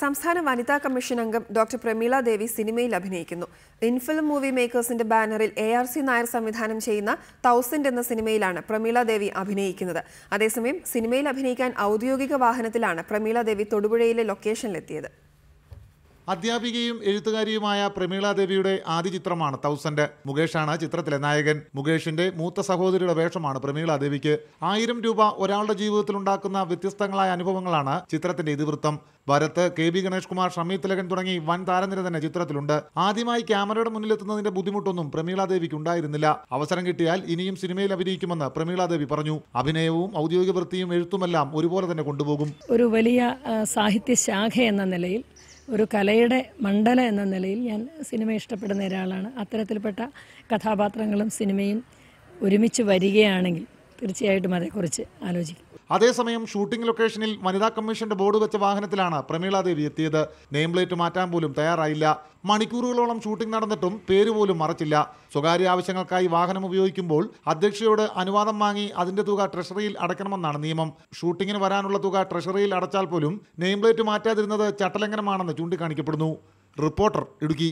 സംസ്ഥാന വനിതാ കമ്മീഷൻ അംഗം ഡോക്ടർ പ്രമീള ദേവി സിനിമയിൽ അഭിനയിക്കുന്നു. ഇൻഫിലിം മൂവി മേക്കേഴ്സിന്റെ ബാനറിൽ എ ആർ സി നായർ സംവിധാനം ചെയ്യുന്ന തൗസൻഡ് എന്ന സിനിമയിലാണ് പ്രമീള ദേവി അഭിനയിക്കുന്നത്. അതേസമയം സിനിമയിൽ അഭിനയിക്കാൻ ഔദ്യോഗിക വാഹനത്തിലാണ് പ്രമീള ദേവി തൊടുപുഴയിലെ ലൊക്കേഷനിലെത്തിയത് അധ്യാപികയും എഴുത്തുകാരിയുമായ പ്രമീള ദേവിയുടെ ആദ്യ ചിത്രമാണ് തൗസൻഡ്. മുകേഷാണ് ചിത്രത്തിലെ നായകൻ. മുകേഷിന്റെ മൂത്ത സഹോദരിയുടെ വേഷമാണ് പ്രമീള ദേവിക്ക്. ആയിരം രൂപ ഒരാളുടെ ജീവിതത്തിൽ ഉണ്ടാക്കുന്ന വ്യത്യസ്തങ്ങളായ അനുഭവങ്ങളാണ് ചിത്രത്തിന്റെ ഇതിവൃത്തം. ഭരത് കെ ബി ഗണേഷ് കുമാർ ഷമി തിലകൻ തുടങ്ങി വൻ താരനിര തന്നെ ചിത്രത്തിലുണ്ട്. ആദ്യമായി ക്യാമറയുടെ മുന്നിലെത്തുന്നതിന്റെ ബുദ്ധിമുട്ടൊന്നും പ്രമീള ദേവിക്ക് ഉണ്ടായിരുന്നില്ല. അവസരം കിട്ടിയാൽ ഇനിയും സിനിമയിൽ അഭിനയിക്കുമെന്ന് പ്രമീള ദേവി പറഞ്ഞു. അഭിനയവും ഔദ്യോഗിക വൃത്തിയും എഴുത്തുമെല്ലാം ഒരുപോലെ തന്നെ കൊണ്ടുപോകും. ഒരു വലിയ സാഹിത്യ ശാഖ എന്ന നിലയിൽ ഒരു കലയുടെ മണ്ഡല എന്ന നിലയിൽ ഞാൻ സിനിമ ഇഷ്ടപ്പെടുന്ന ഒരാളാണ്. അത്തരത്തിൽപ്പെട്ട കഥാപാത്രങ്ങളും സിനിമയും ഒരുമിച്ച് വരികയാണെങ്കിൽ തീർച്ചയായിട്ടും അതേക്കുറിച്ച് ആലോചിക്കും. അതേസമയം ഷൂട്ടിംഗ് ലൊക്കേഷനിൽ വനിതാ കമ്മീഷന്റെ ബോർഡ് വെച്ച വാഹനത്തിലാണ് പ്രമീള ദേവി എത്തിയത്. നെയിം പ്ലേറ്റ് മാറ്റാൻ പോലും തയ്യാറായില്ല. മണിക്കൂറുകളോളം ഷൂട്ടിംഗ് നടന്നിട്ടും പേര് പോലും മറച്ചില്ല. സ്വകാര്യ ആവശ്യങ്ങൾക്കായി വാഹനം ഉപയോഗിക്കുമ്പോൾ അധ്യക്ഷയോട് അനുവാദം വാങ്ങി അതിന്റെ തുക ട്രഷറിയിൽ അടയ്ക്കണമെന്നാണ് നിയമം. ഷൂട്ടിങ്ങിന് വരാനുള്ള തുക ട്രഷറിയിൽ അടച്ചാൽ പോലും നെയിം പ്ലേറ്റ് മാറ്റാതിരുന്നത് ചട്ടലംഘനമാണെന്ന് ചൂണ്ടിക്കാണിക്കപ്പെടുന്നു. റിപ്പോർട്ടർ ഇടുക്കി.